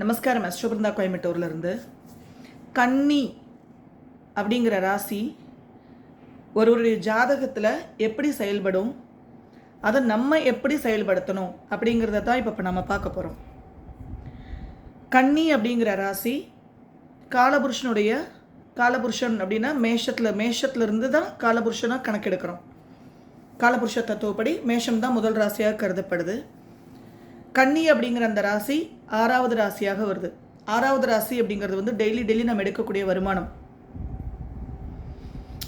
நமஸ்காரம் அஸ்வபிருந்தா கோயம்புத்தூர்லேருந்து. கன்னி அப்படிங்கிற ராசி ஒருவருடைய ஜாதகத்தில் எப்படி செயல்படும் அதை நம்ம எப்படி செயல்படுத்தணும் அப்படிங்கிறத தான் இப்போ நம்ம பார்க்க போகிறோம் கன்னி அப்படிங்கிற ராசி காலபுருஷனுடைய காலபுருஷன் அப்படின்னா மேஷத்தில் மேஷத்துலேருந்து தான் காலபுருஷனாக கணக்கெடுக்கிறோம். காலபுருஷ தத்துவப்படி மேஷம் தான் முதல் ராசியாக கருதப்படுது. கன்னி அப்படிங்கிற அந்த ராசி ஆறாவது ராசியாக வருது. ஆறாவது ராசி அப்படிங்கிறது வந்து டெய்லி டெய்லி நம்ம எடுக்கக்கூடிய வருமானம்.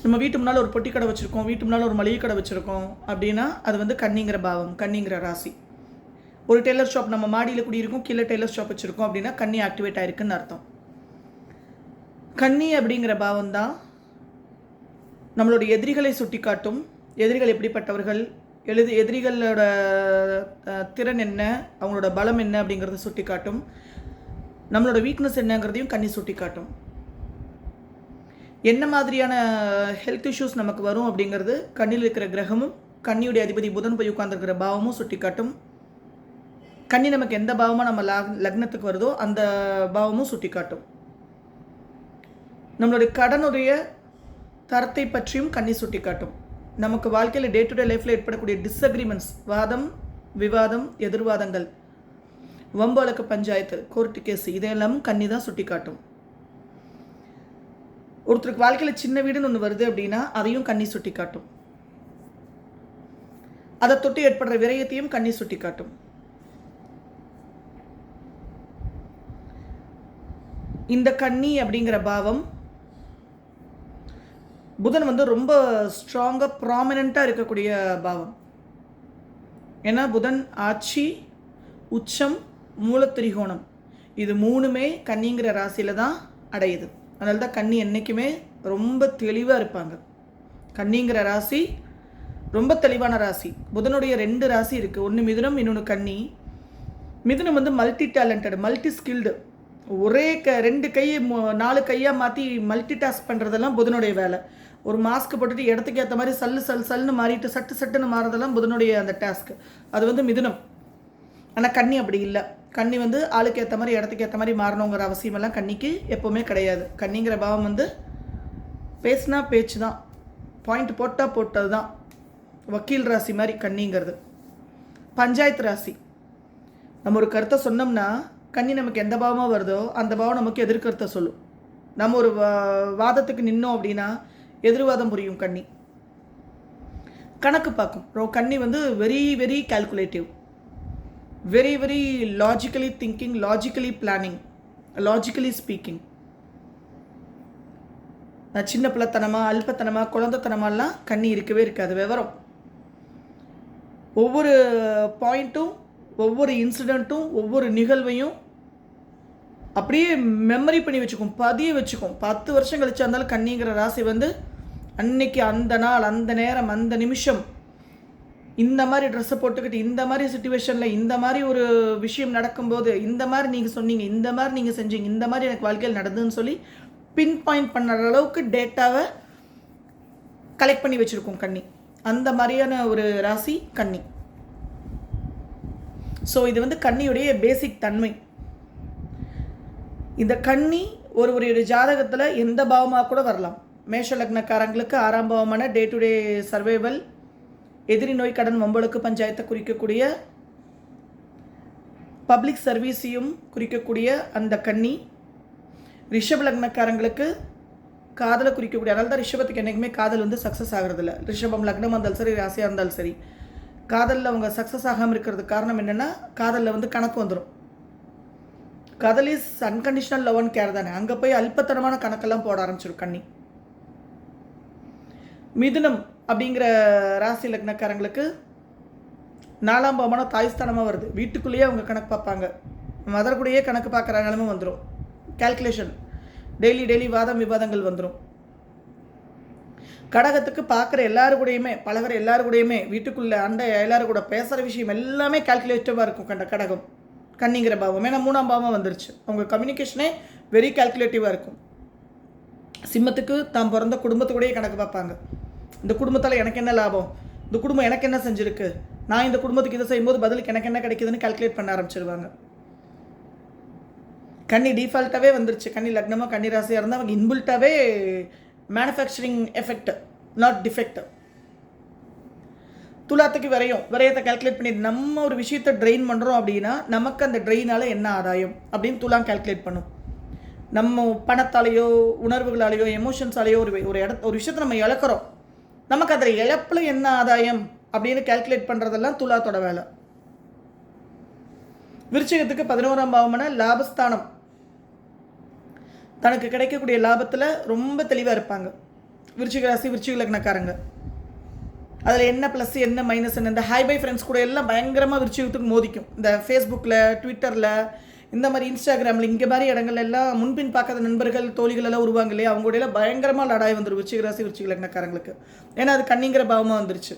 நம்ம வீட்டு முன்னால் ஒரு பொட்டி கடை வச்சுருக்கோம் வீட்டு முன்னால் ஒரு மளிகை கடை வச்சுருக்கோம் அப்படின்னா அது வந்து கன்னிங்கிற பாவம் கன்னிங்கிற ராசி. ஒரு டெய்லர் ஷாப் நம்ம மாடியில் குடியிருக்கோம் கீழே டெய்லர் ஷாப் வச்சுருக்கோம் அப்படின்னா கன்னி ஆக்டிவேட் ஆயிருக்குன்னு அர்த்தம். கன்னி அப்படிங்கிற பாவம் தான் நம்மளுடைய எதிரிகளை சுட்டி காட்டும் எதிரிகள் எப்படிப்பட்டவர்கள் எழுது எதிரிகளோட திறன் என்ன? அவங்களோட பலம் என்ன? அப்படிங்கிறத சுட்டி காட்டும் நம்மளோட வீக்னஸ் என்னங்கிறதையும் கண்ணி சுட்டி காட்டும் என்ன மாதிரியான ஹெல்த் இஷ்யூஸ் நமக்கு வரும் அப்படிங்கிறது கண்ணில் இருக்கிற கிரகமும் கண்ணியுடைய அதிபதி புதன் போய் உட்கார்ந்துருக்கிற பாவமும் சுட்டி காட்டும் கண்ணி நமக்கு எந்த பாவமாக நம்ம லக் லக்னத்துக்கு வருதோ அந்த பாவமும் சுட்டி காட்டும் நம்மளுடைய கடனுடைய தரத்தை பற்றியும் கண்ணி சுட்டி காட்டும் நமக்கு வாழ்க்கையில் டே டு டே லைஃப்பில் ஏற்படக்கூடிய டிஸ்அக்ரிமெண்ட்ஸ் வாதம் விவாதம் எதிர்வாதங்கள் வம்பு பஞ்சாயத்து கோர்ட்டு கேஸ் இதையெல்லாம் கண்ணி தான் சுட்டி காட்டும் ஒருத்தருக்கு வாழ்க்கையில் சின்ன வீடுன்னு ஒன்று வருது அப்படின்னா அதையும் கண்ணி சுட்டி காட்டும் அதை தொட்டு ஏற்படுற விரயத்தையும் கண்ணி சுட்டி காட்டும் இந்த கன்னி அப்படிங்கிற பாவம் புதன் வந்து ரொம்ப ஸ்ட்ராங்காக ப்ராமினண்ட்டாக இருக்கக்கூடிய பாவம். ஏன்னா புதன் ஆட்சி உச்சம் மூலத்திரிகோணம். இது மூணுமே கன்னிங்கிற ராசியில் தான் அடையுது. அதனால தான் கன்னி என்றைக்குமே ரொம்ப தெளிவாக இருப்பாங்க. கன்னிங்கிற ராசி ரொம்ப தெளிவான ராசி. புதனுடைய ரெண்டு ராசி இருக்குது ஒன்று மிதுனம் இன்னொன்று கன்னி. மிதுனம் வந்து மல்டி டேலண்டட் மல்டி ஸ்கில்டு ஒரே க ரெண்டு கையை மு- நாலு கையாக மாற்றி மல்டி டாஸ்க் பண்ணுறதெல்லாம் புதனுடைய வேலை. ஒரு மாஸ்க் போட்டுட்டு இடத்துக்கு ஏற்ற மாதிரி சல்லு சல் சல்னு மாறிட்டு சட்டு சட்டுன்னு மாறதெல்லாம் புதனுடைய அந்த டாஸ்க் அது வந்து மிதுனம். ஆனால் கன்னி அப்படி இல்லை. கன்னி வந்து ஆளுக்கு ஏற்ற மாதிரி இடத்துக்கு ஏற்ற மாதிரி மாறணுங்கிற அவசியமெல்லாம் கன்னிக்கு எப்போவுமே கிடையாது. கன்னிங்கிற பாவம் வந்து பேசுனா பேச்சு தான் பாயிண்ட் போட்டால் போட்டது தான் வக்கீல் ராசி மாதிரி கன்னிங்கிறது பஞ்சாயத்து ராசி. நம்ம ஒரு கருத்தை சொன்னோம்னா கன்னி நமக்கு எந்த பாவமாக வருதோ அந்த பாவம் நமக்கு எதிர்கருத்தை சொல்லும். நம்ம ஒரு வா- வாதத்துக்கு நின்னோம் அப்படின்னா எதிர்வாதம் புரியும் கண்ணி. கணக்கு பார்க்கும். ரோ கண்ணி வந்து very very calculative very very logically thinking logically planning logically speaking சின்ன பிள்ளைத்தனமாக அல்பத்தனமாக குழந்தைத்தனமாலாம் கண்ணி இருக்கவே இருக்காது விவரம். ஒவ்வொரு பாயிண்ட்டும் ஒவ்வொரு இன்சிடெண்ட்டும் ஒவ்வொரு நிகழ்வையும் அப்படியே மெமரி பண்ணி வச்சுக்கும் பதிய வச்சுக்கும். பத்து வருஷம் கழிச்சா இருந்தாலும் கண்ணிங்கிற ராசி வந்து அன்னைக்கு அந்த நாள் அந்த நேரம் அந்த நிமிஷம். இந்த மாதிரி ட்ரெஸ்ஸை போட்டுக்கிட்டு இந்த மாதிரி சுச்சுவேஷனில் இந்த மாதிரி ஒரு விஷயம் நடக்கும்போது இந்த மாதிரி நீங்கள் சொன்னீங்க இந்த மாதிரி நீங்கள் செஞ்சீங்க இந்த மாதிரி எனக்கு வாழ்க்கையில் நடந்ததுன்னு சொல்லி பின் பாயிண்ட் பண்ணுற அளவுக்கு டேட்டாவை கலெக்ட் பண்ணி வச்சுருக்கோம் கண்ணி. அந்த மாதிரியான ஒரு ராசி கண்ணி. ஸோ இது வந்து கண்ணியுடைய பேசிக் தன்மை. இந்த கன்னி ஒருவருடைய ஜாதகத்தில் எந்த பாவமாக கூட வரலாம். மேஷ லக்னக்காரங்களுக்கு ஆரம்பமான டே டு டே சர்வைவல் எதிரி நோய் கடன் வம்பளுக்கு பஞ்சாயத்தை குறிக்கக்கூடிய பப்ளிக் சர்வீஸையும் குறிக்கக்கூடிய அந்த கன்னி. ரிஷப லக்னக்காரங்களுக்கு காதலை குறிக்கக்கூடிய அதனால தான் ரிஷபத்துக்கு என்றைக்குமே காதல் வந்து சக்ஸஸ் ஆகிறதில்ல. ரிஷபம் லக்னம் இருந்தாலும் சரி ராசியாக இருந்தாலும் சரி காதலில் அவங்க சக்ஸஸ் ஆகாமல் இருக்கிறதுக்கு காரணம் என்னென்னா காதலில் வந்து கணக்கு வந்துடும் காதல் is unconditional love and care தானே. அங்கே போய் அல்பத்தனமான கணக்கெல்லாம் போட ஆரம்பிச்சிடும் கண்ணி மிதுனம் அப்படிங்கிற ராசி லக்னக்காரங்களுக்கு நாலாம் பாவமான தாய்ஸ்தானமாக வருது. வீட்டுக்குள்ளேயே அவங்க கணக்கு பார்ப்பாங்க. மதர் கூடயே கணக்கு பார்க்குற நிலமை வந்துடும் கால்குலேஷன் டெய்லி டெய்லி வாதம் விவாதங்கள் வந்துடும் கடகத்துக்கு பார்க்குற எல்லாரு கூடயுமே பழகுற எல்லாரு கூடயுமே வீட்டுக்குள்ளே அண்டை எல்லாரும் கூட பேசுகிற விஷயம் எல்லாமே கால்குலேட்டிவாக இருக்கும். கண்ட கடகம். கண்ணிங்கிற பாவம். ஏன்னா மூணாம் பாவம் வந்துருச்சு. அவங்க கம்யூனிகேஷனே வெரி கால்குலேட்டிவாக இருக்கும். சிம்மத்துக்கு தான் பிறந்த குடும்பத்து கூடயே கணக்கு பார்ப்பாங்க. இந்த குடும்பத்தால் எனக்கு என்ன லாபம்? இந்த குடும்பம் எனக்கு என்ன செஞ்சுருக்கு? நான் இந்த குடும்பத்துக்கு இதை செய்யும்போது பதிலுக்கு எனக்கு என்ன கிடைக்குதுன்னு கால்குலேட் பண்ண ஆரம்பிச்சிருவாங்க. கன்னி டிஃபால்ட்டாகவே வந்துருச்சு. கன்னி லக்னமாக கன்னி ராசியாக இருந்தால் அவங்க இன்புல்ட்டாகவே மேனுஃபேக்சரிங் எஃபெக்ட் நாட் டிஃபெக்ட் துலாத்துக்கு விரையும். விரயத்தை கால்குலேட் பண்ணி நம்ம ஒரு விஷயத்தை ட்ரெயின் பண்ணுறோம் அப்படின்னா நமக்கு அந்த ட்ரெயினால் என்ன ஆதாயம் அப்படின்னு துலாம் கால்குலேட் பண்ணும். நம்ம பணத்தாலேயோ உணர்வுகளாலேயோ எமோஷன்ஸாலேயோ ஒரு ஒரு இடத்த ஒரு விஷயத்தை நம்ம இழக்கிறோம். நமக்கு அதில் இழப்பில் என்ன ஆதாயம் அப்படின்னு கால்குலேட் பண்ணுறதெல்லாம் துலாத்தோட வேலை. விருச்சகத்துக்கு பதினோராம் பாவமான லாபஸ்தானம். தனக்கு கிடைக்கக்கூடிய லாபத்தில் ரொம்ப தெளிவாக இருப்பாங்க. விருச்சிக ராசி விருச்சிக லக்னக்காரங்க. அதில் என்ன ப்ளஸ் என்ன மைனஸ் என்ன இந்த ஹை பை ஃப்ரெண்ட்ஸ் கூட எல்லாம் பயங்கரமாக விருச்சிகத்துக்கு மோதிக்கும். இந்த ஃபேஸ்புக்கில் ட்விட்டரில் இந்த மாதிரி இன்ஸ்டாகிராமில் இங்கே மாதிரி இடங்கள்ல எல்லாம் முன்பின் பார்க்காத நண்பர்கள் தோழிகள் எல்லாம் உருவாங்க இல்லையா? அவங்க கூட எல்லாம் பயங்கரமாக லடாய் வந்துடும் விருச்சிக ராசி விருச்சிக லக்னக்காரங்களுக்கு. ஏன்னா அது கண்ணிங்கிற பாவமாக வந்துருச்சு.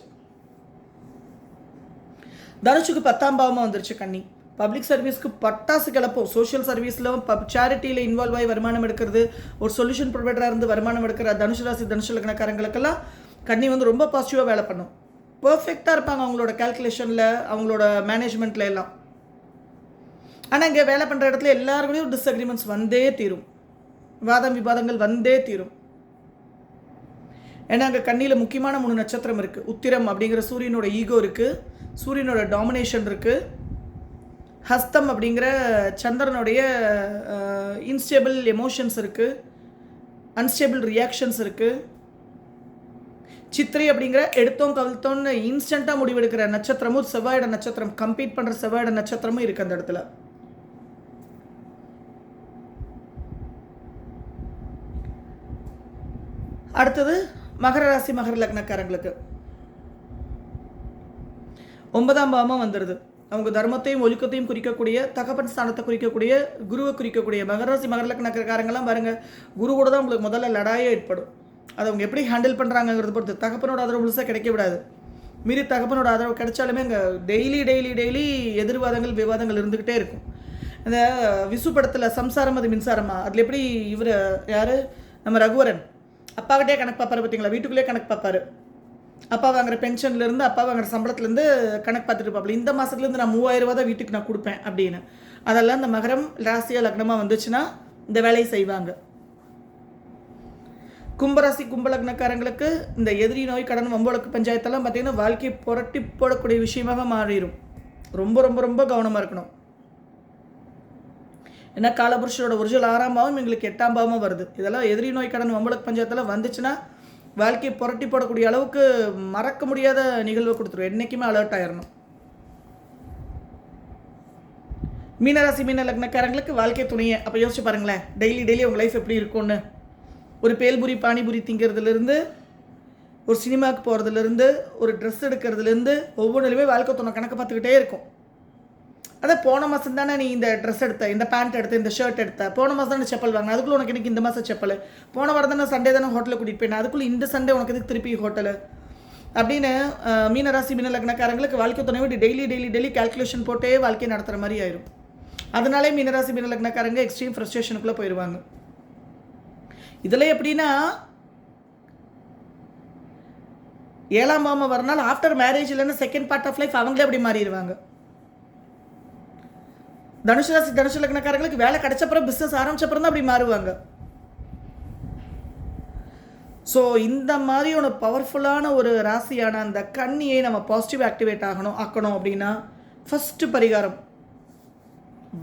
தனுஷுக்கு பத்தாம் பாவமாக வந்துருச்சு கண்ணி பப்ளிக் சர்வீஸ்க்கு பட்டாசு கிளப்போம் சோஷியல் சர்வீஸில் பப் சேரிட்டியில் இன்வால்வ் ஆகி வருமானம் எடுக்கிறது ஒரு சொல்யூஷன் ப்ரொவைடராக இருந்து வருமானம் எடுக்கிற தனுஷு ராசி தனுஷ லக்னக்காரங்களுக்கெல்லாம் கண்ணி வந்து ரொம்ப பாசிட்டிவாக வேலை பண்ணும். பர்ஃபெக்டாக இருப்பாங்க அவங்களோட கால்குலேஷனில் அவங்களோட மேனேஜ்மெண்ட்டில் எல்லாம். ஆனால் இங்கே வேலை பண்ணுற இடத்துல எல்லாருக்கூடயும் டிஸ்அக்ரிமெண்ட்ஸ் வந்தே தீரும். வாதம் விவாதங்கள் வந்தே தீரும். ஏன்னா அங்கே கண்ணியில் முக்கியமான மூணு நட்சத்திரம் இருக்குது உத்திரம் அப்படிங்கிற சூரியனோட ஈகோ இருக்குது சூரியனோட டாமினேஷன் இருக்குது ஹஸ்தம் அப்படிங்கிற சந்திரனுடைய இன்ஸ்டேபிள் எமோஷன்ஸ் இருக்குது அன்ஸ்டேபிள் ரியாக்ஷன்ஸ் இருக்குது சித்திரை அப்படிங்கிற எடுத்தோம் கவிழ்த்தோன்னு இன்ஸ்டண்ட்டாக முடிவெடுக்கிற நட்சத்திரமும் செவ்வாயோட நட்சத்திரம் கம்ப்ளீட் பண்ணுற செவ்வாயோட நட்சத்திரமும் இருக்குது அந்த இடத்துல. அடுத்தது மகர ராசி மகர லக்னக்காரங்களுக்கு. ஒன்பதாம் பாவமாக வந்துடுது அவங்க தர்மத்தையும் ஒழுக்கத்தையும் குறிக்கக்கூடிய தகப்பன் ஸ்தானத்தை குறிக்கக்கூடிய குருவை குறிக்கக்கூடிய மகராசி மகர லக்னக்காரங்கெல்லாம் பாருங்க குரு கூட தான் உங்களுக்கு முதல்ல லடாயே ஏற்படும். அதை அவங்க எப்படி ஹேண்டில் பண்ணுறாங்கங்கிறத பொறுத்து தகப்பனோட ஆதரவு முழுசாக கிடைக்க விடாது. மீறி தகப்பனோட ஆதரவு கிடைச்சாலுமே அங்கே டெய்லி டெய்லி டெய்லி எதிர்வாதங்கள் விவாதங்கள் இருந்துக்கிட்டே இருக்கும். இந்த விசு படத்தில் சம்சாரம் அது மின்சாரமா? அதில் எப்படி இவர் யார்? நம்ம ரகுவரன். அப்பாக்கிட்டே கணக்கு பார்ப்பாரு பார்த்தீங்களா? வீட்டுக்குள்ளேயே கணக்கு பார்ப்பாரு. அப்பா வாங்குற பென்ஷன்லேருந்து அப்பா வாங்குற சம்பளத்துலேருந்து கணக்கு பார்த்துட்டு இருப்பாப்புல. இந்த மாதத்துலேருந்து நான் மூவாயிரம் ரூபா தான் வீட்டுக்கு நான் கொடுப்பேன் அப்படின்னு. அதெல்லாம் இந்த மகரம் ராசியாக லக்னமாக வந்துச்சுன்னா இந்த வேலையை செய்வாங்க. கும்பராசி கும்பலக்னக்காரங்களுக்கு இந்த எதிரி நோய் கடன் வம்போலக்கு பஞ்சாயத்தெல்லாம் பார்த்தீங்கன்னா வாழ்க்கையை புரட்டி போடக்கூடிய விஷயமாக மாறிடும். ரொம்ப ரொம்ப ரொம்ப கவனமாக இருக்கணும். ஏன்னா காலபுருஷரோட ஒரிஜினல் ஆறாம் பாவம் எங்களுக்கு எட்டாம் பாவமும் வருது. இதெல்லாம் எதிரி நோய் கடன் வம்பளக்கு பஞ்சாயத்தில் வந்துச்சுன்னா வாழ்க்கையை புரட்டி போடக்கூடிய அளவுக்கு மறக்க முடியாத நிகழ்வை கொடுத்துரும். என்றைக்குமே அலர்ட் ஆயிடணும் மீனராசி மீன லக்னக்காரங்களுக்கு வாழ்க்கை துணையை. அப்போ யோசிச்சு பாருங்களேன் டெய்லி டெய்லி உங்கள் லைஃப் எப்படி இருக்கும்னு. ஒரு பேல்புரி பானிபுரி திங்கிறதுலேருந்து ஒரு சினிமாவுக்கு போகிறதுலேருந்து ஒரு ட்ரெஸ் எடுக்கிறதுலேருந்து ஒவ்வொன்றுலையுமே வாழ்க்கை துணை கணக்கு பார்த்துக்கிட்டே இருக்கும். அதான் போன மாதம் தானே நீ இந்த ட்ரெஸ் எடுத்த இந்த பேண்ட் எடுத்த இந்த ஷர்ட் எடுத்த. போன மாதம் தானே செப்பல் வாங்கின? அதுக்குள்ளே உனக்கு எனக்கு இந்த மாதம் செப்பல். போன வாரம் தானே சண்டே தானே ஹோட்டலில் கூட்டிகிட்டு போயினேன் அதுக்குள்ளே இந்த சண்டே உனக்கு எதுக்கு திருப்பி ஹோட்டலு அப்படின்னு மீனராசி மீன லக்னக்காரங்களுக்கு வாழ்க்கை துணை விட்டு டெய்லி டெய்லி டெய்லி கால்குலேஷன் போட்டே வாழ்க்கையை நடத்துகிற மாதிரி ஆயிரும். அதனாலே மீனராசி மீன லக்னக்காரங்க எக்ஸ்ட்ரீம் ஃப்ரஸ்ட்ரேஷனுக்குள்ளே போயிடுவாங்க இதில் எப்படின்னா ஏழாம் பாவம் வரனால ஆஃப்டர் மேரேஜ் இல்லைன்னா செகண்ட் பார்ட் ஆஃப் லைஃப் அவங்களே அப்படி மாறிடுவாங்க. தனுசு ராசி தனுசு லக்னக்காரங்களுக்கு வேலை கிடைச்சப்பறம் பிஸ்னஸ் ஆரம்பிச்சப்பறம் தான் அப்படி மாறுவாங்க. ஸோ இந்த மாதிரியான பவர்ஃபுல்லான ஒரு ராசியான அந்த கண்ணியை நம்ம பாசிட்டிவ் ஆக்டிவேட் ஆகணும் ஆக்கணும் அப்படின்னா ஃபஸ்ட்டு பரிகாரம்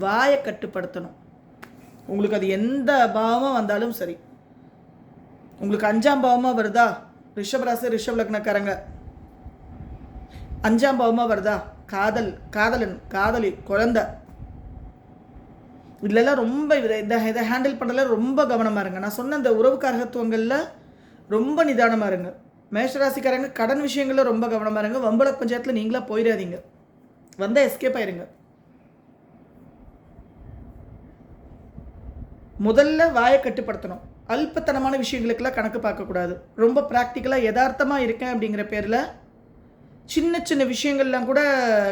வாயை கட்டுப்படுத்தணும். உங்களுக்கு அது எந்த பாவமாக வந்தாலும் சரி. உங்களுக்கு அஞ்சாம் பாவமாக வருதா? ரிஷப் ராசி ரிஷப் லக்னக்காரங்க. அஞ்சாம் பாவமாக வருதா? காதல் காதலன் காதலி குழந்தை. இதுலலாம் ரொம்ப இதை இதை இதை ஹேண்டில் பண்ணுறதுல ரொம்ப கவனமாக இருங்க. நான் சொன்ன இந்த உறவு காரகத்துவங்களில் ரொம்ப நிதானமாக இருங்க. மேஷராசிக்காரங்க கடன் விஷயங்களில் ரொம்ப கவனமாக இருங்க. வம்பள பஞ்சாயத்தில் நீங்களாக போயிடாதீங்க வந்தால் எஸ்கேப் ஆயிருங்க. முதல்ல வாயை கட்டுப்படுத்தணும். அல்பத்தனமான விஷயங்களுக்கெல்லாம் கணக்கு பார்க்கக்கூடாது. ரொம்ப ப்ராக்டிக்கலாக யதார்த்தமாக இருக்கேன் அப்படிங்கிற பேரில் சின்ன சின்ன விஷயங்கள்லாம் கூட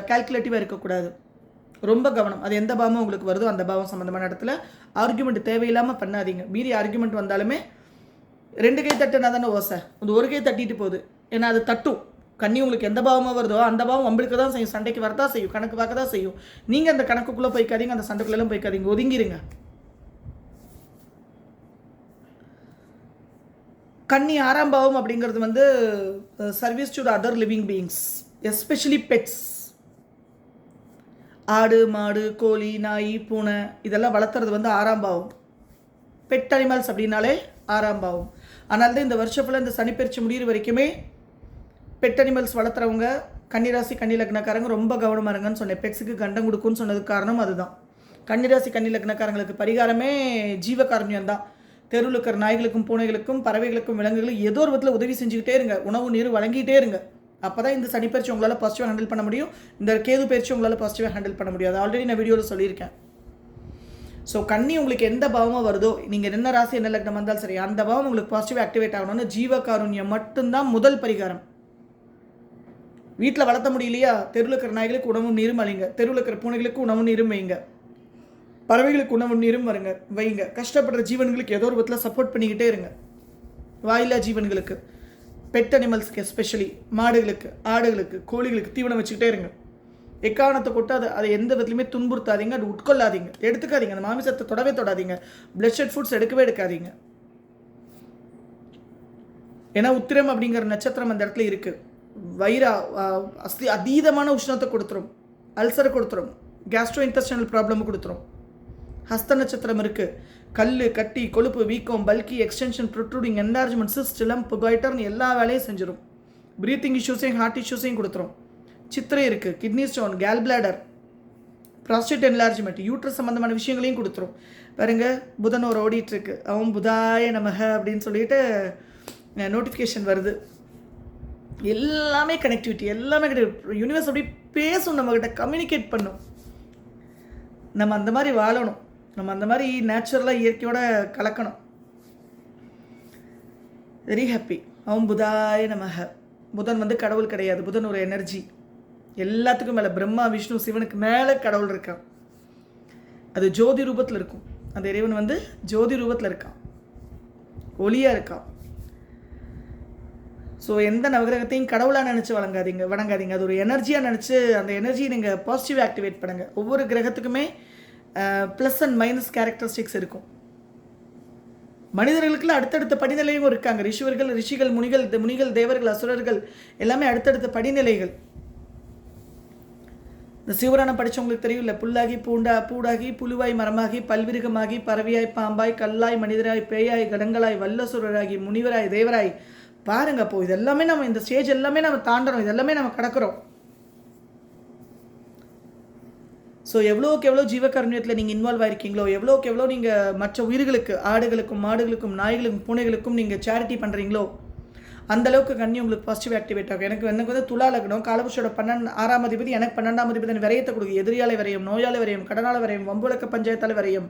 கால்குலேட்டிவாக இருக்கக்கூடாது. ரொம்ப கவனம். அது எந்த பாவம் உங்களுக்கு வருதோ அந்த பாவம் சம்மந்தமான இடத்துல ஆர்குமெண்ட் தேவையில்லாமல் பண்ணாதீங்க. மீறி ஆர்குமெண்ட் வந்தாலுமே ரெண்டு கை தட்டுனா தானே ஓசை. அது ஒரு கை தட்டிட்டு போகுது. ஏன்னா அது தட்டும். கண்ணி உங்களுக்கு எந்த பாவமாக வருதோ அந்த பாவம் உங்களுக்கு தான் செய்யும். சண்டைக்கு வரதான் செய்யும். கணக்கு பார்க்க தான் செய்யும். நீங்கள் அந்த கணக்குக்குள்ளே போய்க்காதீங்க அந்த சண்டைக்குள்ளெல்லாம் போய்க்காதீங்க. ஒதுங்கிருங்க. கண்ணி ஆறாம் பாவம் அப்படிங்கிறது வந்து service to other living beings especially pets ஆடு மாடு கோழி நாய் பூனை இதெல்லாம் வளர்த்துறது வந்து ஆறாம் பாவம். பெட் அனிமல்ஸ் அப்படின்னாலே ஆறாம் பாவம். அதனால தான் இந்த வருஷம் ஃபுல்லாக இந்த சனிப்பெயர்ச்சி முடியிற வரைக்குமே பெட் அனிமல்ஸ் வளர்த்துறவங்க கன்னிராசி கன்னி லக்னக்காரங்க ரொம்ப கவனமாக இருங்கன்னு சொன்னேன். பெட்ஸுக்கு கண்டம் கொடுக்குன்னு சொன்னதுக்கு காரணம் அதுதான். கன்னிராசி கன்னி லக்னக்காரங்களுக்கு பரிகாரமே ஜீவகாரண்யம் தான் தெருவில் இருக்கிற நாய்களுக்கும் பூனைகளுக்கும் பறவைகளுக்கும் விலங்குகளுக்கும் ஏதோ ஒரு விதத்தில் உதவி செஞ்சுக்கிட்டே இருங்க. உணவு நீர் வழங்கிட்டே இருங்க. அப்போ தான் இந்த சனி பயிற்சி உங்களால் பாசிட்டிவாக ஹேண்டில் பண்ண முடியும். இந்த கேது பயிற்சி உங்களால் பாசிட்டிவாக ஹேண்டில் பண்ண முடியாது ஆல்ரெடி நான் வீடியோவில் சொல்லியிருக்கேன். ஸோ கண்ணி உங்களுக்கு எந்த பாவமாக வருதோ நீங்கள் என்ன ராசி என்ன லக்னம் வந்தாலும் சரி அந்த பாவம் உங்களுக்கு பாசிட்டிவ் ஆக்டிவேட் ஆகணும்னு ஜீவகாருண்யம் மட்டும்தான் முதல் பரிகாரம். வீட்டில் வளர்த்த முடியலையா? தெருவில் இருக்கிற நாய்களுக்கு உணவும் நீரும் அழிங்க. தெருவில் இருக்கிற பூனைகளுக்கு உணவும் நீரும் வைங்க. பறவைகளுக்கு உணவு நீரும் வருங்க வைங்க. கஷ்டப்படுற ஜீவன்களுக்கு ஏதோ ஒரு விதத்தில் சப்போர்ட் பண்ணிக்கிட்டே இருங்க. வாயில்லா ஜீவன்களுக்கு. பெட் அனிமல்ஸ்க்கு எஸ்பெஷலி மாடுகளுக்கு ஆடுகளுக்கு கோழிகளுக்கு தீவனம் வச்சுக்கிட்டே இருங்க. எக்காரணத்தை கொட்டு அதை அதை எந்த விதத்துலையுமே துன்புறுத்தாதீங்க அது உட்கொள்ளாதீங்க. எடுத்துக்காதீங்க அந்த மாமிசத்தை தொடவே தொடாதீங்க. பிளட் ஃபுட்ஸ் எடுக்கவே எடுக்காதீங்க. ஏன்னா உத்திரம் அப்படிங்கிற நட்சத்திரம் அந்த இடத்துல இருக்குது வயிறா அஸ்தி அதீதமான உஷ்ணத்தை கொடுத்துரும். அல்சரை கொடுத்துரும். கேஸ்ட்ரோ இன்டெஸ்டினல் ப்ராப்ளம் கொடுத்துரும். ஹஸ்த நட்சத்திரம் இருக்குது கல் கட்டி கொழுப்பு வீக்கம் பல்கி எக்ஸ்டென்ஷன் ப்ரொட்ரூடிங் என்லார்ஜ்மெண்ட் சிஸ்ட் புகாய்டர்னு எல்லா வேலையும் செஞ்சிடும் ப்ரீத்திங் இஷ்யூஸையும் ஹார்ட் இஷ்யூஸையும் கொடுத்துரும். சித்திரை இருக்குது kidney stone gall bladder prostate enlargement uterus சம்மந்தமான விஷயங்களையும் கொடுத்துரும். பாருங்க புதன் ஒரு ஓடிட்டுருக்கு அவன் புதாய நமக அப்படின்னு சொல்லிட்டு நோட்டிஃபிகேஷன் வருது. எல்லாமே கனெக்டிவிட்டி எல்லாமே கனெக்டிவிட்டி யூனிவர்ஸ் அப்படி பேசும் நம்மக்கிட்ட கம்யூனிகேட் பண்ணும். நம்ம அந்த மாதிரி வாழணும். நம்ம அந்த மாதிரி நேச்சுரலாக இயற்கையோட கலக்கணும். வெரி ஹாப்பி அவன் புதாய நமக. புதன் வந்து கடவுள் கிடையாது. புதன் ஒரு எனர்ஜி எல்லாத்துக்கும் மேலே பிரம்மா விஷ்ணு சிவனுக்கு மேலே கடவுள் இருக்கான். அது ஜோதி ரூபத்தில் இருக்கும். அந்த இறைவன் வந்து ஜோதி ரூபத்தில் இருக்கான். ஒளியாக இருக்கான். ஸோ எந்த நவகிரகத்தையும் கடவுளாக நினச்சி வழங்காதீங்க வணங்காதீங்க. அது ஒரு எனர்ஜியாக நினச்சி அந்த எனர்ஜியை நீங்கள் பாசிட்டிவ் ஆக்டிவேட் பண்ணுங்கள் ஒவ்வொரு கிரகத்துக்குமே ப்ளஸ் அண்ட் மைனஸ் கேரக்டரிஸ்டிக்ஸ் இருக்கும். மனிதர்களுக்குள்ள அடுத்தடுத்த படிநிலையும் இருக்காங்க. ரிஷிவர்கள் ரிஷிகள் முனிகள் முனிகள் தேவர்கள் அசுரர்கள் எல்லாமே அடுத்தடுத்த படிநிலைகள். இந்த சிவராணம் படித்தவங்களுக்கு தெரியும் இல்லை புல்லாகி பூண்டா பூடாகி புழுவாய் மரமாகி பல்விருகமாகி பறவையாய் பாம்பாய் கல்லாய் மனிதராய் பேயாய் கடங்களாய் வல்லசுரராகி முனிவராய் தேவராய். பாருங்க அப்போ இதெல்லாமே நம்ம இந்த ஸ்டேஜ் எல்லாமே நம்ம தாண்டறோம் இதெல்லாமே நம்ம கடக்கிறோம். ஸோ எவ்வளோக்கு எவ்வளோ ஜீவகருண்யத்தில் நீங்கள் இன்வால்வ் ஆயிருக்கீங்களோ எவ்வளோக்கு எவ்வளோ நீங்கள் மற்ற உயிர்களுக்கு ஆடுகளுக்கும் மாடுகளுக்கும் நாய்களுக்கும் பூனைகளுக்கும் நீங்கள் சேரிட்டி பண்ணுறீங்களோ அந்தளவுக்கு கண்ணி உங்களுக்கு பாசிட்டிவ் ஆக்டிவேட் ஆகும். எனக்கு எனக்கு வந்து துளா லக்னம் காலபுஷோட பன்னெண்டு ஆறாம் அதிபதி எனக்கு பன்னெண்டாம் அதிபதி விரயத்தை கொடுக்கும் எதிரியாலை வரையும் நோயாளி வரையும் கடனால வரையும் வம்புலக்க பஞ்சாயத்தால் வரையும்.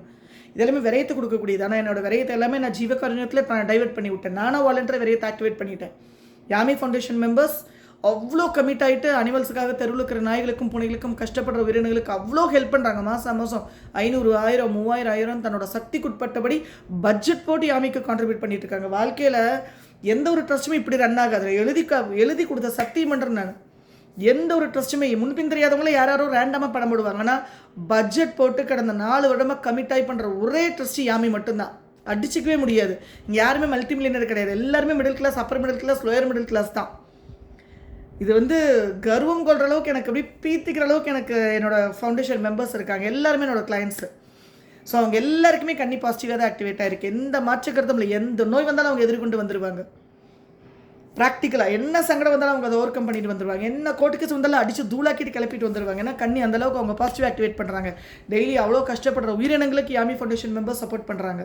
இதெல்லாமே விரயத்தை கொடுக்கக்கூடியது. ஆனால் என்னோட விரயத்தை எல்லாமே நான் ஜீவகருண்யத்தில் நான் டைவெர்ட் பண்ணி விட்டேன் நானும் வாலண்டரி விரயத்தை ஆக்டிவேட் பண்ணிட்டேன். யாமி ஃபவுண்டேஷன் மெம்பர்ஸ் அவ்வளோ கமிட் ஆகிட்டு அனிமல்ஸுக்காக தெருவில் இருக்கிற நாய்களுக்கும் பூனைகளுக்கும் கஷ்டப்படுற உயிரினங்களுக்கு அவ்வளோ ஹெல்ப் பண்ணுறாங்க மாதம் மாதம் ஐநூறு ஆயிரம் மூவாயிரம் ஆயிரம் தன்னோட சக்திக்குட்பட்டபடி பட்ஜெட் போட்டு யாமிக்கு கான்ட்ரிபியூட் பண்ணிட்டு இருக்காங்க. வாழ்க்கையில் எந்த ஒரு ட்ரஸ்ட்டுமே இப்படி ரன் ஆகாது. எழுதி எழுதி கொடுத்த சக்தி மன்றம் நான். எந்த ஒரு ட்ரஸ்ட்டுமே முன்பின் தெரியாதவங்களே யார் யாரோ ரேண்டமாக பணம் போடுவாங்க. ஆனால் பட்ஜெட் போட்டு கடந்த நாலு வருடமாக கமிட் ஆகி பண்ணுற ஒரே ட்ரஸ்ட்டு யாமி மட்டும்தான். அடிச்சிக்கவே முடியாது. இங்கே யாருமே மல்டி மில்லியனர் கிடையாது. எல்லாருமே middle class upper middle class lower middle class தான். இது வந்து கர்வம் கொள்கிற அளவுக்கு எனக்கு அப்படி பீத்திக்கிற அளவுக்கு எனக்கு என்னோட ஃபவுண்டேஷன் மெம்பர்ஸ் இருக்காங்க. எல்லாருமே என்னோட கிளைண்ட்ஸு ஸோ அவங்க எல்லாருக்குமே கண்ணி பாசிட்டிவாக தான் ஆக்டிவேட் ஆகிருக்கு எந்த மாற்றுக்கிறதும் இல்லை. எந்த நோய் வந்தாலும் அவங்க எதிர்கொண்டு வந்துடுவாங்க ப்ராக்டிக்கலாக என்ன சங்கடம் வந்தாலும் அவங்க அதை ஓவர் கம் பண்ணிட்டு வந்துடுவாங்க என்ன கோட்டுக்கு வந்தாலும் அடித்து தூளாக்கிட்டு கிளப்பிட்டு வந்துடுவாங்க ஏன்னா கண்ணி அந்த அளவுக்கு அவங்க பாசிட்டிவ் ஆக்டிவேட் பண்ணுறாங்க டெய்லி அவ்வளோ கஷ்டப்படுற உயிரினங்களுக்கு யாமி ஃபவுண்டேஷன் மெம்பர்ஸ் சப்போர்ட் பண்ணுறாங்க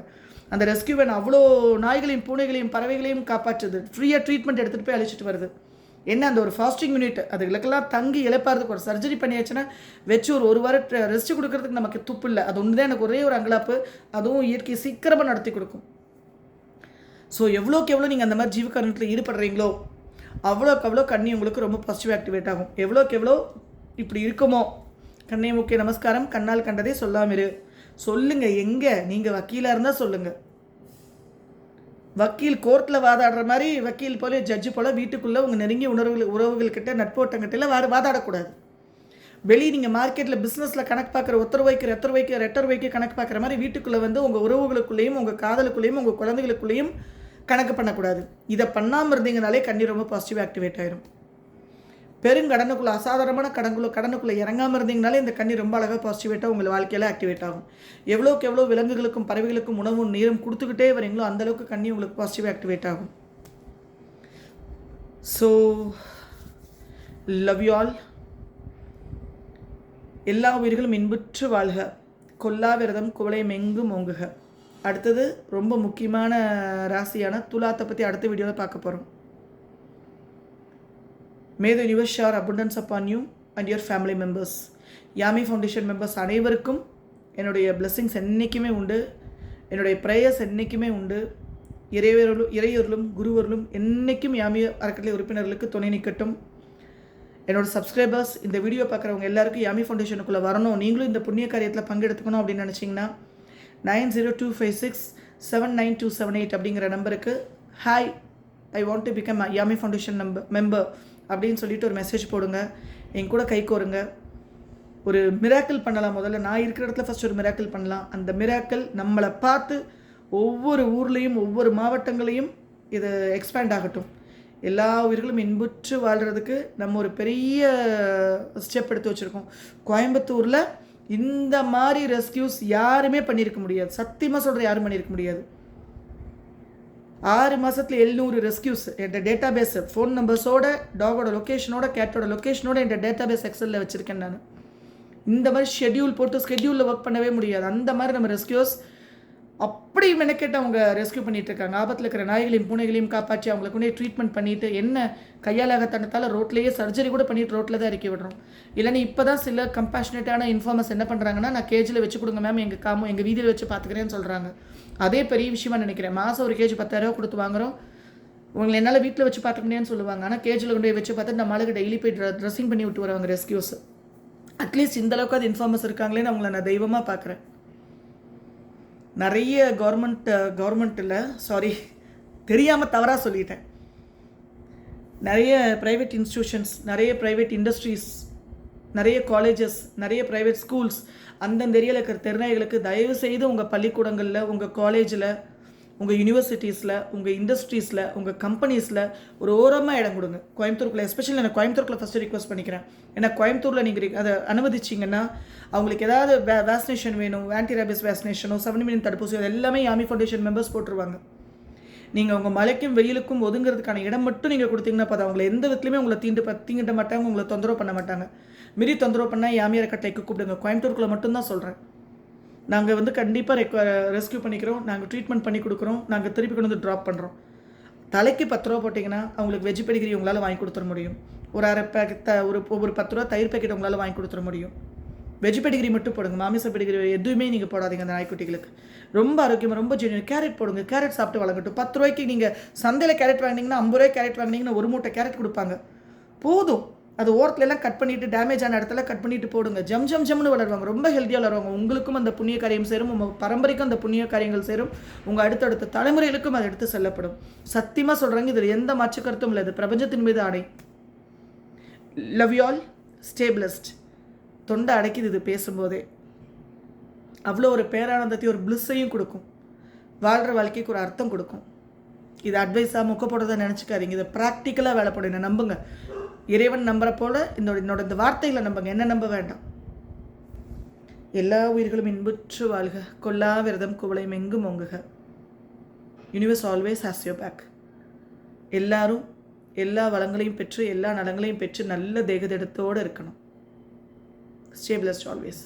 அந்த ரெஸ்கியூ வேன் அவ்வளோ நாய்களையும் பூனைகளையும் பறவைகளையும் காப்பாற்றுது. ஃப்ரீயாக ட்ரீட்மெண்ட் எடுத்துகிட்டு போய் அழைச்சிட்டு வருது. என்ன அந்த ஒரு ஃபாஸ்டிங் யூனிட் அதுகளுக்கெல்லாம் தங்கி இழப்பாறதுக்கு ஒரு சர்ஜரி பண்ணியாச்சுன்னா வச்சு ஒரு ஒரு வாரம் ரெஸ்ட் கொடுக்கறதுக்கு நமக்கு துப்பு இல்லை. அது ஒன்று தான் எனக்கு ஒரே ஒரு அங்கலாப்பு. அதுவும் இயற்கை சீக்கிரமாக நடத்தி கொடுக்கும். ஸோ எவ்வளோக்கு எவ்வளோ நீங்கள் அந்த மாதிரி ஜீவகாரணத்தில் ஈடுபடுறீங்களோ அவ்வளோக்கு அவ்வளோ கண்ணி உங்களுக்கு ரொம்ப பாசிட்டிவ் ஆக்டிவேட் ஆகும். எவ்வளோக்கு எவ்வளோ இப்படி இருக்குமோ? கண்ணை முக்கிய நமஸ்காரம். கண்ணால் கண்டதே சொல்லாமிரு. சொல்லுங்கள் எங்கே? நீங்கள் வக்கீலாக இருந்தால் சொல்லுங்கள் வக்கீல் கோர்ட்டில் வாதாடுற மாதிரி வக்கீல் போல ஜட்ஜு போல் வீட்டுக்குள்ளே உங்கள் நெருங்கிய உணர்வுகள் உறவுகள்கிட்ட நட்போட்டங்கிட்ட வாட வாதாடக்கூடாது. வெளியே நீங்கள் மார்க்கெட்டில் பிஸ்னஸில் கணக்கு பார்க்குற ஒத்தர் வைக்கிற எத்தர் வைக்க ரெட்டர் வைக்க கணக்கு பார்க்குற மாதிரி வீட்டுக்குள்ளே வந்து உங்கள் உறவுகளுக்குள்ளேயும் உங்கள் காதலுக்குள்ளேயும் உங்கள் குழந்தைகளுக்குள்ளேயும் கணக்கு பண்ணக்கூடாது. இதை பண்ணாமல் இருந்தீங்கனாலே கண்ணி ரொம்ப பாசிட்டிவ் ஆக்டிவேட் ஆயிரும். பெருங்கடனுக்குள்ளே அசாதாரணமான கடனுக்குள்ள கடனுக்குள்ளே இறங்காமல் இருந்தீங்கனாலே இந்த கண்ணி ரொம்ப அழகாக பாசிட்டிவேட்டாக உங்கள் வாழ்க்கையில் ஆக்டிவேட் ஆகும். எவ்வளோக்கு எவ்வளோ விலங்குகளுக்கும் பறவைகளுக்கும் உணவும் நீரும் கொடுத்துக்கிட்டே வரீங்களோ அந்தளவுக்கு கண்ணி உங்களுக்கு பாசிட்டிவ் ஆக்டிவேட் ஆகும். ஸோ லவ் யூ ஆல் எல்லா உயிர்களும் இன்புற்று வாழ்க. கொல்லா விரதம் குவளை மெங்கும் ஓங்குக அடுத்தது ரொம்ப முக்கியமான ராசியான துலாத்தை பற்றி அடுத்த வீடியோவில் பார்க்க போகிறோம் may the universe share abundance upon you and your family members Yami foundation members அனைவருக்கும் என்னுடைய பிளெஸ்ஸிங்ஸ் என்றைக்குமே உண்டு. என்னுடைய ப்ரேயர்ஸ் என்றைக்குமே உண்டு. இறைவர்களும் இறையொருளும் குருவர்களும் என்றைக்கும் யாமி அறக்கட்டளை உறுப்பினர்களுக்கு துணை நிற்கட்டும். என்னோட சப்ஸ்கிரைபர்ஸ் இந்த வீடியோ பார்க்குறவங்க எல்லாருக்கும் யாமி ஃபவுண்டேஷனுக்குள்ளே வரணும். நீங்களும் இந்த புண்ணிய காரியத்தில் பங்கெடுத்துக்கணும் அப்படின்னு நினச்சிங்கன்னா nine zero two five six seven nine two seven eight அப்படிங்கிற நம்பருக்கு hi I want to become Yami foundation number member அப்படின்னு சொல்லிட்டு ஒரு மெசேஜ் போடுங்க. என் கூட கை கோருங்க. ஒரு மிராக்கிள் பண்ணலாம் முதல்ல. நான் இருக்கிற இடத்துல ஃபஸ்ட் ஒரு மிராக்கிள் பண்ணலாம். அந்த மிராக்கிள் நம்மளை பார்த்து ஒவ்வொரு ஊர்லேயும் ஒவ்வொரு மாவட்டங்களையும் இது எக்ஸ்பேண்ட் ஆகட்டும். எல்லா உயிர்களும் இன்புற்று வாழ்கிறதுக்கு நம்ம ஒரு பெரிய ஸ்டெப் எடுத்து வச்சுருக்கோம். கோயம்புத்தூரில் இந்த மாதிரி ரெஸ்கியூஸ் யாருமே பண்ணியிருக்க முடியாது. சத்தியமாக சொல்கிற யாரும் பண்ணியிருக்க முடியாது. ஆறு மாதத்தில் எழுநூறு ரெஸ்கியூஸ் என் டேட்டா பேஸ் ஃபோன் நம்பர்ஸோட டாகோட லொக்கேஷனோட கேட்டோட லொக்கேஷனோட என் டேட்டா பேஸ் எக்ஸலில் வச்சுருக்கேன் நான். இந்த மாதிரி ஷெட்யூல் போட்டு ஸ்கெட்யூலில் ஒர்க் பண்ணவே முடியாது. அந்த மாதிரி நம்ம ரெஸ்கியூஸ் அப்படி மெனக்கெட்டு அவங்க ரெஸ்கியூ பண்ணிட்டு இருக்காங்க ஆபத்தில் இருக்கிற நாய்களையும் பூனைகளையும் காப்பாற்றி அவங்களுக்கு கொண்டே ட்ரீட்மெண்ட் பண்ணிட்டு என்ன கையாலாக தன்னத்தால் ரோட்லேயே சர்ஜரி கூட பண்ணிட்டு ரோட்டில் தான் இறக்கி விடுறோம். இல்லைன்னா இப்போ தான் சில கம்பேஷனேட்டான இன்ஃபார்மர்ஸ் என்ன பண்ணுறாங்கன்னா நான் கேஜில் வச்சு கொடுங்க மேம் எங்கள் காமோ எங்கள் வீதியில் வச்சு பார்த்துக்கிறேன்னு சொல்கிறாங்க அதே பெரிய விஷயமா நினைக்கிறேன். மாதம் ஒரு கேஜி பத்தாயிரரூவா கொடுத்து வாங்குறோம். உங்களை என்னால் வீட்டில் வச்சு பார்க்க முடியாதுன்னு சொல்லுவாங்க. ஆனால் கேஜில் கொண்டு போய் வச்சு பார்த்துட்டு நம்ம ஆளுக்கு டெய்லி போய் ட்ரெஸ்ஸிங் பண்ணி விட்டு வருவாங்க ரெஸ்கியூஸ் அட்லீஸ்ட் இந்த அளவுக்கு அது இன்ஃபார்மர்ஸ் இருக்காங்களேன்னு அவங்கள நான் தெய்வமாக பார்க்குறேன். நிறைய கவர்மெண்ட் கவர்மெண்ட்டில் சாரி தெரியாமல் தவறாக சொல்லிட்டேன். நிறைய ப்ரைவேட் இன்ஸ்டியூஷன்ஸ் நிறைய ப்ரைவேட் இண்டஸ்ட்ரீஸ் நிறைய காலேஜஸ் நிறைய ப்ரைவேட் ஸ்கூல்ஸ் அந்தந்த ஏரியாவில் இருக்கிற தெருநாய்களுக்கு தயவு செய்து உங்கள் பள்ளிக்கூடங்களில் உங்கள் காலேஜில் உங்கள் யூனிவர்சிட்டிஸில் உங்கள் இண்டஸ்ட்ரீஸில் உங்கள் கம்பெனிஸில் ஒரு ஓரமாக இடம் கொடுங்க. கோயம்புத்தூருக்குள்ள எஸ்பெஷலி நான் கோயம்புத்தூருக்குள்ள ஃபஸ்ட்டு ரிக்வஸ்ட் பண்ணிக்கிறேன். ஏன்னா கோயம்புத்தூரில் நீங்கள் அதை அனுமதிச்சிங்கன்னா அவங்களுக்கு ஏதாவது வே வேக்சினேஷன் வேணும் ஆன்டி ரேபிஸ் வேக்சினேஷனோ செவன் மில்லியன் தடுப்பூசி அது எல்லாமே யாமி ஃபவுண்டேஷன் மெம்பர்ஸ் போட்டுருவாங்க. நீங்கள் உங்கள் மழைக்கும் வெயிலுக்கும் ஒதுங்கிறதுக்கான இடம் மட்டும் நீங்கள் கொடுத்தீங்கன்னா பார்த்தா அவங்களை எந்த விதத்துலையுமே உங்களை தீண்டு தீங்கிட்ட மாட்டாங்க உங்களை தொந்தரவு பண்ண மாட்டாங்க. மீறி தொந்தரவு பண்ணால் யாமியார் கட்டைக்கு கூப்பிடுங்க. கோயம்புத்தூருக்குள்ளே மட்டும்தான் சொல்கிறேன் நாங்கள் வந்து கண்டிப்பாக ரெக்வ ரெஸ்கியூ பண்ணிக்கிறோம். நாங்கள் ட்ரீட்மெண்ட் பண்ணி கொடுக்குறோம். நாங்கள் திருப்பி கொண்டு வந்து ட்ராப் பண்ணுறோம் தலைக்கு பத்து ரூபா போட்டிங்கன்னா அவங்களுக்கு வெஜ் பெடிகிரி உங்களால் வாங்கி கொடுத்துட முடியும். ஒரு அரை பேக்கெட் த ஒரு ஒரு பத்து ரூபா தயிர் பேக்கெட் உங்களால் வாங்கி கொடுத்துட முடியும். வெஜ் பெடிகிரி மட்டும் போடுங்க. மாமிச பெடிகிரி எதுவுமே நீங்கள் போடாதீங்க அந்த நாய்க்குட்டிகளுக்கு. ரொம்ப ஆரோக்கியமாக ரொம்ப ஜென்யூன் கேரட் போடுங்க. கேரட் சாப்பிட்டு வளர்க்கட்டும். பத்து ரூபாய்க்கு நீங்கள் சந்தையில் கேரட் வாங்கினீங்கன்னா ஐம்பது ரூபாய் கேரட் வாங்கினீங்கன்னா ஒரு மூட்டை கேரட் கொடுப்பாங்க. போதும். அது ஓரத்துலலாம் கட் பண்ணிட்டு டேமேஜ் ஆன இடத்துல கட் பண்ணிட்டு போடுங்க. ஜம் ஜம் ஜம்னு வளருவாங்க. ரொம்ப ஹெல்த்தியாக வளருவாங்க. உங்களுக்கும் அந்த புண்ணிய காரியம் சேரும். உங்கள் பரம்பரைக்கும் அந்த புண்ணிய காரியங்கள் சேரும். உங்கள் அடுத்தடுத்த தலைமுறைகளுக்கும் அது எடுத்து செல்லப்படும். சத்தியமாக சொல்கிறாங்க இதில் எந்த மாற்று கருத்தும் இல்லை. இது பிரபஞ்சத்தின் மீது ஆடை லவ் யூ ஆல் ஸ்டேபிளஸ்ட் தொண்டை அடைக்குது இது பேசும்போதே. அவ்வளோ ஒரு பேரானந்தத்தையும் ஒரு பிளிஸ்ஸையும் கொடுக்கும். வாழ்கிற வாழ்க்கைக்கு ஒரு அர்த்தம் கொடுக்கும். இது அட்வைஸாக முக்க போடுறதை நினச்சிக்காதீங்க. இதை ப்ராக்டிக்கலாக வேலை போடுங்க. நம்புங்க. இறைவன் நம்புகிற போல இந்த என்னோட இந்த வார்த்தைகளை நம்புங்க. என்ன நம்ப வேண்டாம்? எல்லா உயிர்களும் இன்புற்று வாழ்க. கொல்லா விரதம் குவளை மெங்கும் ஒங்குக universe always has your back எல்லாரும் எல்லா வளங்களையும் பெற்று எல்லா நலங்களையும் பெற்று நல்ல தேகதிடத்தோடு இருக்கணும். ஸ்டேபிளஸ்ட் ஆல்வேஸ்